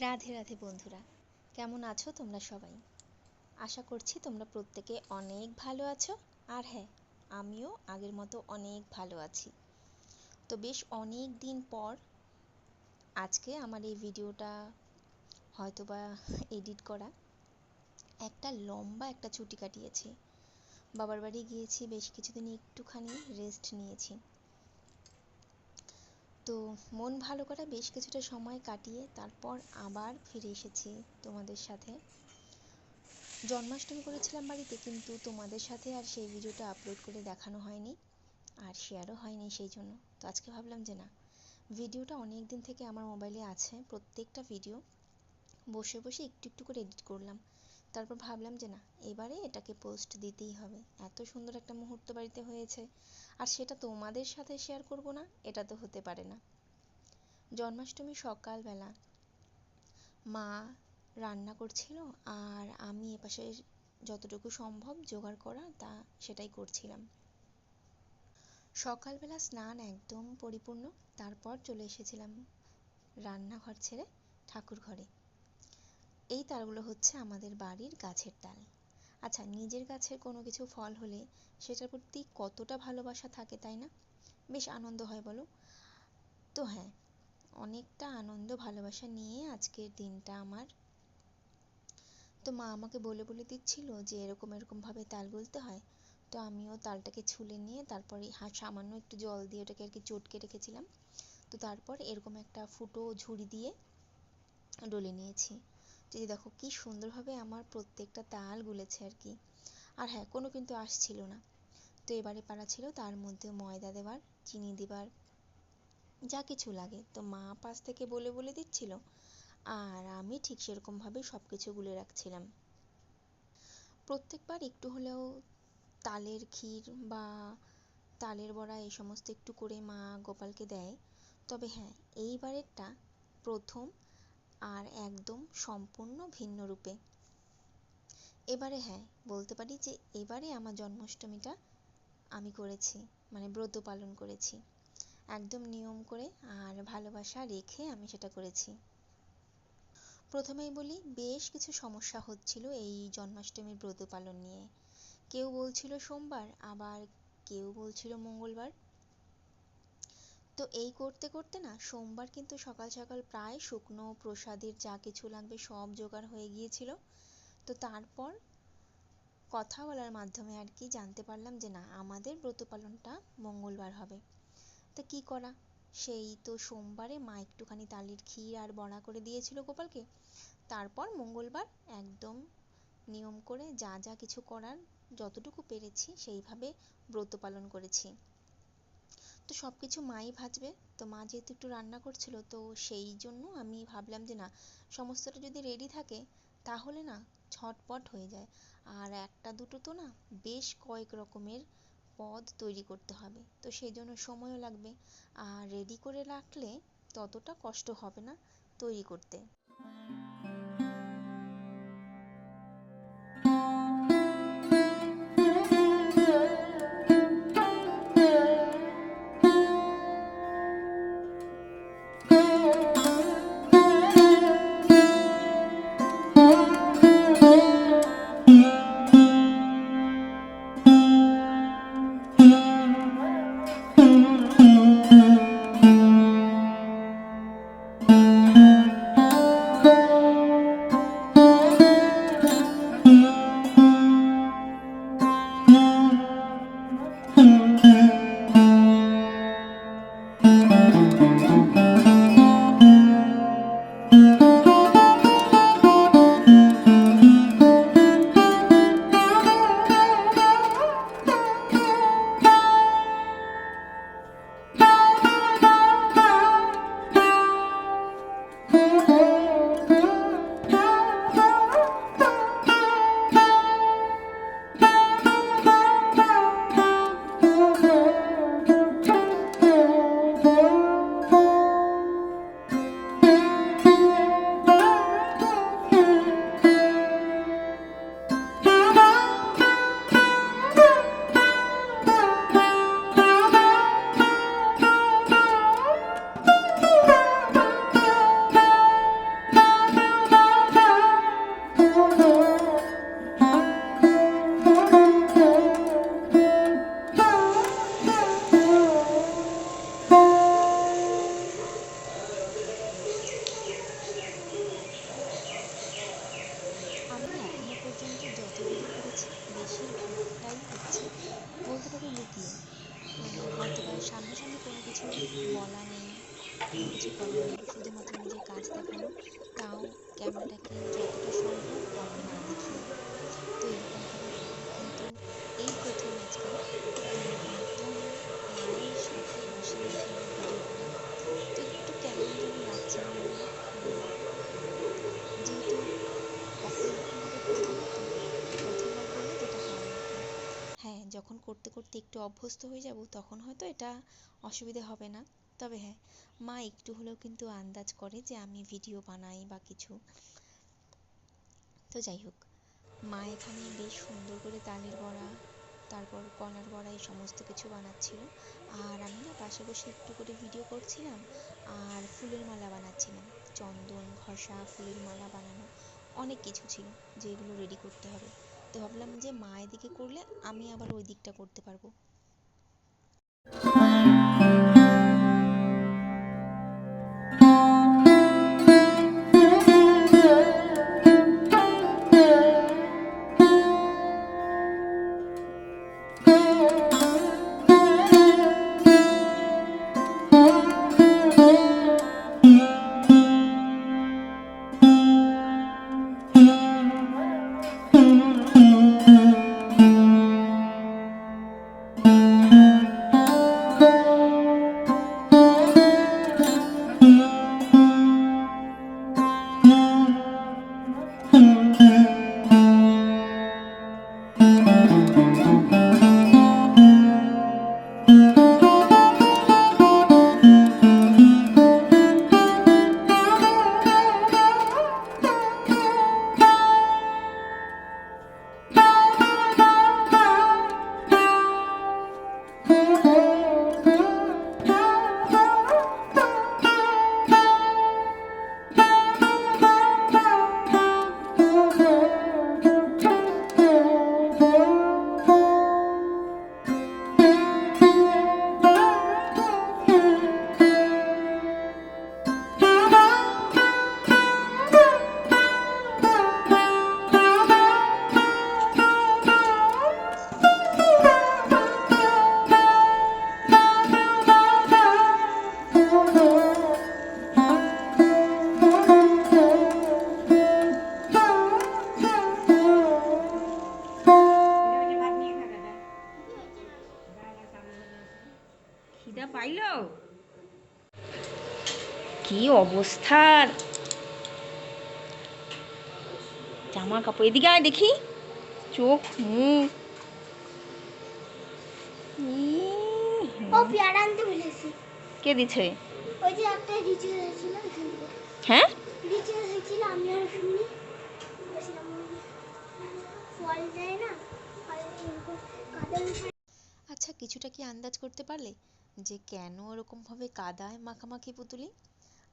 রাধে রাধে বন্ধুরা। কেমন আছো তোমরা সবাই? আশা করছি তোমরা প্রত্যেকে অনেক ভালো আছো। আর হ্যাঁ আমিও আগের মতো অনেক ভালো আছি। তো বেশ অনেক দিন পর আজকে আমার এই ভিডিওটা হয়তোবা এডিট করা একটা লম্বা একটা ছুটি কাটিয়েছি। বাবার বাড়ি গিয়েছি, বেশ কিছুদিন একটুখানি রেস্ট নিয়েছি। তো মন ভালো করা বেশ কিছুটা সময় কাটিয়ে তারপর আবার ফিরে এসেছি তোমাদের সাথে। জন্মাষ্টমী করেছিলাম বাড়িতে, কিন্তু তোমাদের সাথে আর সেই ভিডিওটা আপলোড করে দেখানো হয়নি আর শেয়ারও হয়নি সেই জন্য। তো আজকে ভাবলাম যে না, ভিডিওটা অনেক দিন থেকে আমার মোবাইলে আছে, প্রত্যেকটা ভিডিও বসে বসে একটু একটু করে এডিট করলাম। তারপর ভাবলাম যে না, এবারে এটাকে পোস্ট দিতেই হবে। এত সুন্দর একটা মুহূর্ত বাড়িতে হয়েছে। আর সেটা তোমাদের সাথে শেয়ার করব না, এটা তো হতে পারে না। জন্মাষ্টমী সকালবেলা মা রান্না করছিল আর আমি এপাশে যতটুকু সম্ভব জোগাড় করা তা সেটাই করছিলাম। সকালবেলা স্নান একদম পরিপূর্ণ, তারপর চলে এসেছিলাম রান্নাঘর ছেড়ে ঠাকুর ঘরে এই তালগুলো হচ্ছে আমাদের বাড়ির গাছের তাল আচ্ছা নিজের গাছের কোনো কিছু ফল হলে সেটার প্রতি কতটা ভালোবাসা থাকে তাই না? বেশ আনন্দ হয় বলো। তো হ্যাঁ অনেকটা আনন্দ, ভালোবাসা নিয়ে আজকের দিনটা আমার। তো মা আমাকে বলে বলে দিচ্ছিল যে এরকম এরকম ভাবে তাল গুলতে হয়। তো আমিও তালটাকে ছুলে নিয়ে তারপরে সামান্য একটু জল দিয়ে ওটাকে আর কি চটকে রেখেছিলাম। তো তারপর এরকম একটা ফুটো ঝুড়ি দিয়ে ডলে নিয়েছি। যদি দেখো কি সুন্দরভাবে আমার প্রত্যেকটা তাল গুলেছে আর কি। আর হ্যাঁ কোনো কিন্তু আসছিল না। তো এবারে পাড়া ছিল, তার মধ্যে ময়দা দেওয়ার চিনি দেবার, যা কিছু লাগে। তো মা পাশ থেকে বলে বলে দিচ্ছিল, আর আমি ঠিক সেরকমভাবে সব কিছু গুলে রাখছিলাম। প্রত্যেকবার একটু হলেও তালের ক্ষীর বা তালের বড়া এই সমস্ত একটু করে মা গোপালকে দেয়। তবে হ্যাঁ এইবারেরটা প্রথম আর একদম সম্পূর্ণ ভিন্ন রূপে। এবারে হ্যাঁ বলতে পারি যে এবারে আমার জন্মাষ্টমীটা আমি করেছি মানে ব্রত পালন করেছি। একদম নিয়ম করে আর ভালোবাসা রেখে আমি সেটা করেছি। প্রথমেই বলি, বেশ কিছু সমস্যা হচ্ছিল এই জন্মাষ্টমীর ব্রত পালন নিয়ে। কেউ বলছিল সোমবার, আবার কেউ বলছিল মঙ্গলবার। তো এই করতে করতে না সোমবার কিন্তু সকাল সকাল প্রায় শুকনো প্রসাদের যা কিছু লাগবে সব জোগাড় হয়ে গিয়েছিল। তো তারপর কথা বলার মাধ্যমে আর কি জানতে পারলাম যে না, আমাদের ব্রত পালনটা মঙ্গলবার হবে। তা কি করা? সেই তো সোমবারে মা একটুখানি তালির ক্ষীর আর বড়া করে দিয়েছিল গোপালকে। তারপর মঙ্গলবার একদম নিয়ম করে যা যা কিছু করার যতটুকু পেরেছি সেইভাবে ব্রত পালন করেছি। তো সব কিছু মাই ভাজবে। তো মা যেহেতু একটু রান্না করছিল, তো সেই জন্য আমি ভাবলাম যে না, সমস্তটা যদি রেডি থাকে, তাহলে না ঝটপট হয়ে যায়। আর একটা দুটো তো না বেশ কয়েক রকমের পদ তৈরি করতে হবে। তো সেই জন্য সময়ও লাগবে। আর রেডি করে রাখলে ততটা কষ্ট হবে না তৈরি করতে। যখন করতে করতে একটু অভ্যস্ত হয়ে যাব, তখন হয়তো এটা অসুবিধে হবে না। তবে হ্যাঁ মা একটু হলেও কিন্তু আন্দাজ করে যে আমি ভিডিও বানাই বা কিছু। তো যাই হোক, মা এখানে বেশ সুন্দর করে তালের বড়া, তারপর কলার বড়া এই সমস্ত কিছু বানাচ্ছিল। আর আমি না পাশে বসে একটু করে ভিডিও করছিলাম আর ফুলের মালা বানাচ্ছিলাম। চন্দন, ঘষা, ফুলের মালা বানানো, অনেক কিছু ছিল যেগুলো রেডি করতে হবে। ভাবলাম যে মা এদিকে করলে আমি আবার ওই দিকটা করতে পারব। খিদা পাইল? কি অবস্থার জামা কাপড় এদিকে আয় দেখি। চোখ মুখ। ও পেয়ারা আনতে ভুলেছি কে দিছে ওই যে একটা হয়েছিল এখান হ্যাঁ? রিচার্জ হয়েছিল আমি আর শুনি। ফল দেয় না আচ্ছা কিছুটা কি আন্দাজ করতে পারলে? যে কেন ওরকমভাবে কাদায় মাখামাখি পুতুলি?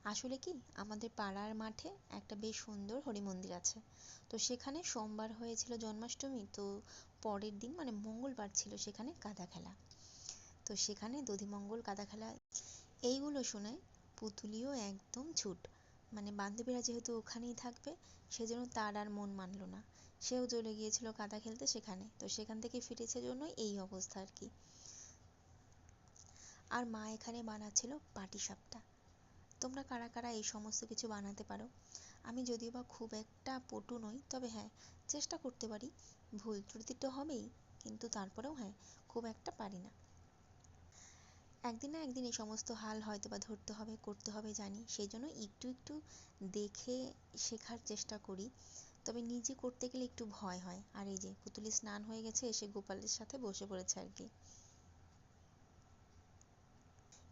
আসলে কি, আমাদের পাড়ার মাঠে একটা বেশ সুন্দর হরি মন্দির আছে। তো সেখানে সোমবার হয়েছিল জন্মাষ্টমী, তো পরের দিন মানে মঙ্গলবার ছিল সেখানে কাদা খেলা। তো সেখানে দধিমঙ্গল কাদা খেলা। এইগুলো শুনে পুতুলিও একদম ছুট। মানে বান্ধবীরা যেহেতু ওখানেই থাকবে, সেজন্য তার আর মন মানলো না। সেও চলে গিয়েছিল কাদা খেলতে সেখানে। তো সেখান থেকে ফিরেছে জন্য এই অবস্থা আর কি। আর মা এখানে বানাচ্ছিল পাটিসাপটা। তোমরা কারা কারা এই সমস্ত কিছু বানাতে পারো? আমি যদিও বা খুব একটা পটু নই, তবে হ্যাঁ চেষ্টা করতে পারি। ভুল ত্রুটি তো হবেই, কিন্তু তারপরেও হ্যাঁ খুব একটা পারি না। একদিন না একদিন এই সমস্ত হাল হয়তো বা ধরতে হবে, করতে হবে, জানি। সেই জন্য একটু একটু দেখে শেখার চেষ্টা করি। তবে নিজে করতে গেলে একটু ভয় হয়। আর এই যে পুতুলি স্নান হয়ে গেছে, এসে গোপালের সাথে বসে পড়েছে আর কি।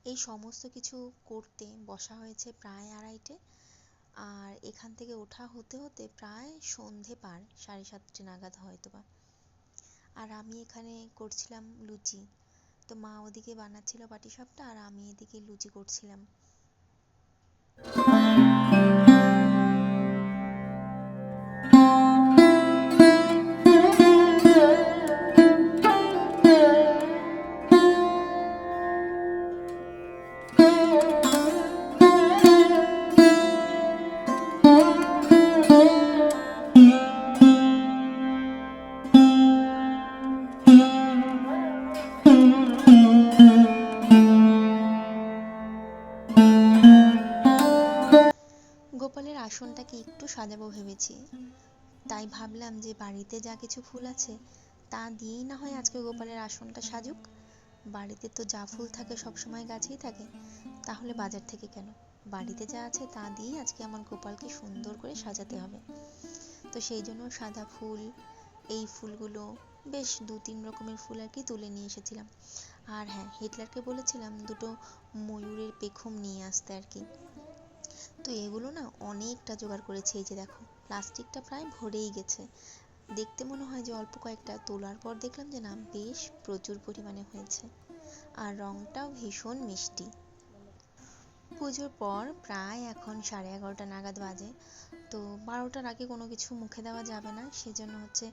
এই সমস্ত কিছু করতে বসা হয়েছে প্রায় আড়াইটে। আর এখান থেকে ওঠা হতে হতে প্রায় সন্ধে পার, সাড়ে সাতটে নাগাদ হয়তো বা আর আমি এখানে করছিলাম লুচি। তো মা ওদিকে বানাচ্ছিল পাটিসাপটা আর আমি এদিকে লুচি করছিলাম। আসনটাকে একটু সাজাবো ভেবেছি। তাই ভাবলাম যে বাড়িতে যা কিছু ফুল আছে, তা দিয়েই না হয় আজকে গোপালের আসনটা সাজুক। বাড়িতে তো যা ফুল থাকে সবসময় গাছেই থাকে, তাহলে বাজার থেকে কেন? বাড়িতে যা আছে তা দিয়েই আজকে আমার গোপালকে সুন্দর করে সাজাতে হবে। তো সেই জন্য সাদা ফুল, এই ফুলগুলো, বেশ দু তিন রকমের ফুল আর কি তুলে নিয়ে এসেছিলাম। আর হ্যাঁ হিটলারকে বলেছিলাম দুটো ময়ূরের পেখম নিয়ে আসতে আর কি। তো এগুলো না অনেকটা জোগাড় করেছি, এই যে দেখো, প্লাস্টিকটা প্রায় ভরেই গেছে। দেখতে মনে হয় যে অল্প কয়েকটা তোলার পর দেখলাম যে না, বেশ প্রচুর পরিমাণে হয়েছে। আর রংটাও ভীষণ মিষ্টি। পুজোর পর প্রায় এখন সাড়ে এগারোটা নাগাদ বাজে। তো বারোটার আগে কোনো কিছু মুখে দেওয়া যাবে না, সেজন্য হচ্ছে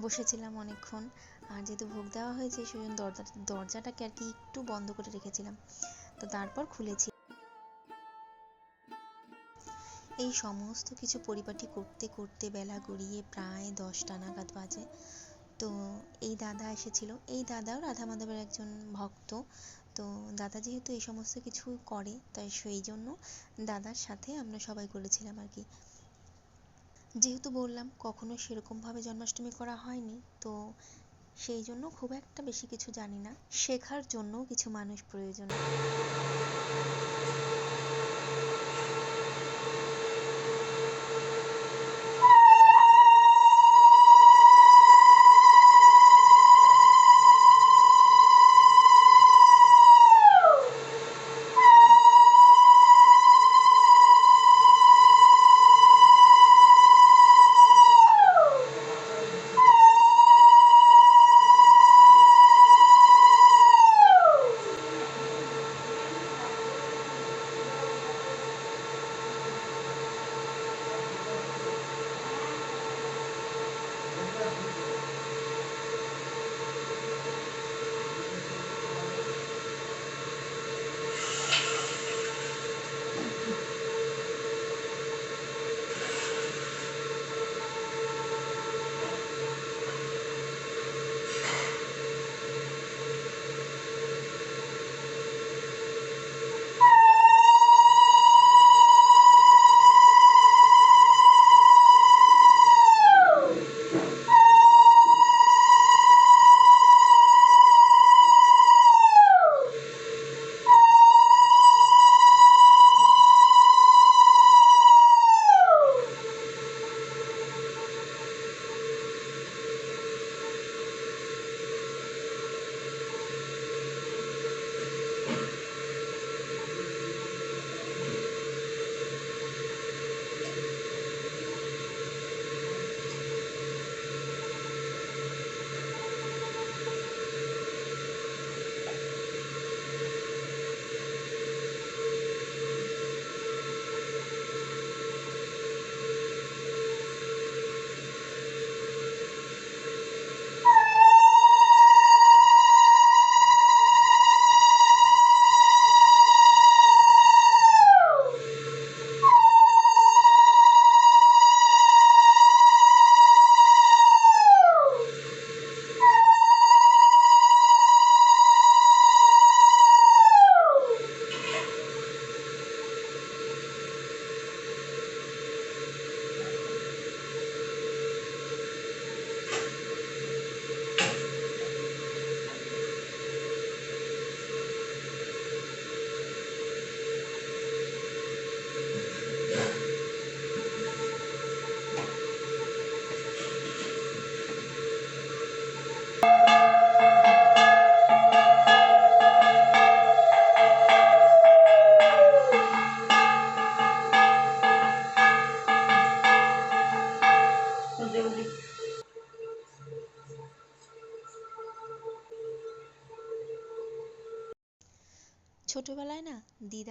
বসেছিলাম অনেকক্ষণ। আর যেহেতু ভোগ দেওয়া হয়েছে, সেজন্য দরজা দরজাটাকে আর কি একটু বন্ধ করে রেখেছিলাম। তো তারপর খুলেছি। এই সমস্ত কিছু পরিপাটি করতে করতে বেলা গড়িয়ে প্রায় দশটা নাগাদ বাজে। তো এই দাদা এসেছিল। এই দাদাও রাধা মাধবের একজন ভক্ত। তো দাদা যেহেতু এই সমস্ত কিছু করে, তাই সেই জন্য দাদার সাথে আমরা সবাই করেছিলাম আর কি। যেহেতু বললাম, কখনো সেরকমভাবে জন্মাষ্টমী করা হয়নি, তো সেই জন্য খুব একটা বেশি কিছু জানি না। শেখার জন্যও কিছু মানুষ প্রয়োজন।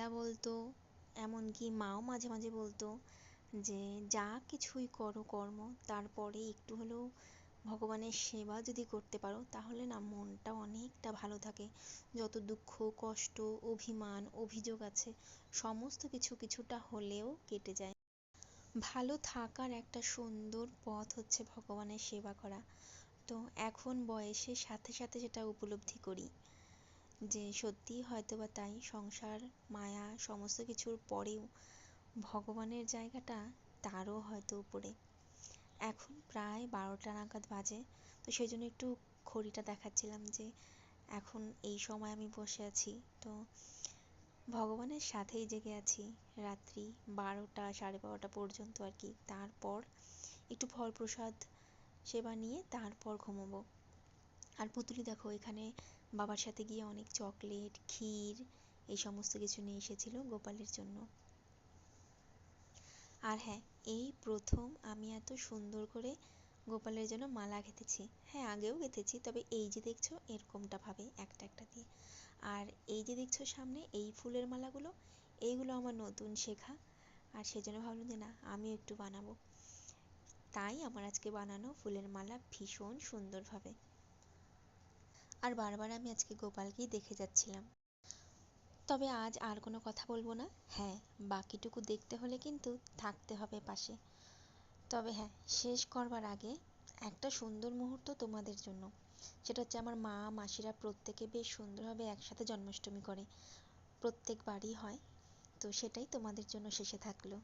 দিদা বলতো, এমনকি মাও মাঝে মাঝে বলতো যে, যা কিছুই করো কর্ম, তারপরে একটু হলেও ভগবানের সেবা যদি করতে পারো, তাহলে না মনটা অনেকটা ভালো থাকে। যত দুঃখ, কষ্ট, অভিমান, অভিযোগ আছে, সমস্ত কিছু কিছুটা হলেও কেটে যায়। ভালো থাকার একটা সুন্দর পথ হচ্ছে ভগবানের সেবা করা। তো এখন বয়সের সাথে সাথে সেটা উপলব্ধি করি। যে সত্যিই হয়তো বা তাই সংসার, মায়া সমস্ত কিছুর পরেও ভগবানের জায়গাটা তারও হয়তো উপরে। এখন প্রায় বারোটা নাগাদ বাজে, তো সেই জন্য একটু ঘড়িটা দেখাচ্ছিলাম যে এখন এই সময় আমি বসে আছি। তো ভগবানের সাথেই জেগে আছি রাত্রি বারোটা, সাড়ে বারোটা পর্যন্ত আর কি। তারপর একটু ফল প্রসাদ সেবা নিয়ে তারপর ঘুমোবো। আর পুতুলি দেখো, এখানে বাবার সাথে গিয়ে অনেক চকলেট, ক্ষীর, এই সমস্ত কিছু নিয়ে এসেছিল গোপালের জন্য। আর হ্যাঁ এই প্রথম আমি এত সুন্দর করে গোপালের জন্য মালা গেঁথেছি। হ্যাঁ আগেও গেঁথেছি, তবে এই যে দেখছ, এরকমটা ভাবে একটা একটা দিয়ে। আর এই যে দেখছ সামনে, এই ফুলের মালাগুলো, এইগুলো আমার নতুন শেখা। আর সেজন্য ভাবলাম যে না, আমিও একটু বানাবো। তাই আমার আজকে বানানো ফুলের মালা ভীষণ সুন্দরভাবে আর বারবার আমি আজকে গোপালকেই দেখে যাচ্ছিলাম। তবে আজ আর কোনো কথা বলব না। হ্যাঁ বাকিটুকু দেখতে হলে কিন্তু থাকতে হবে পাশে। তবে হ্যাঁ শেষ করবার আগে একটা সুন্দর মুহূর্ত তোমাদের জন্য। সেটা হচ্ছে আমার মা, মাসিরা প্রত্যেকে বেশ সুন্দরভাবে একসাথে জন্মাষ্টমী করে। প্রত্যেক প্রত্যেকবারই হয়, তো সেটাই তোমাদের জন্য শেষে থাকল।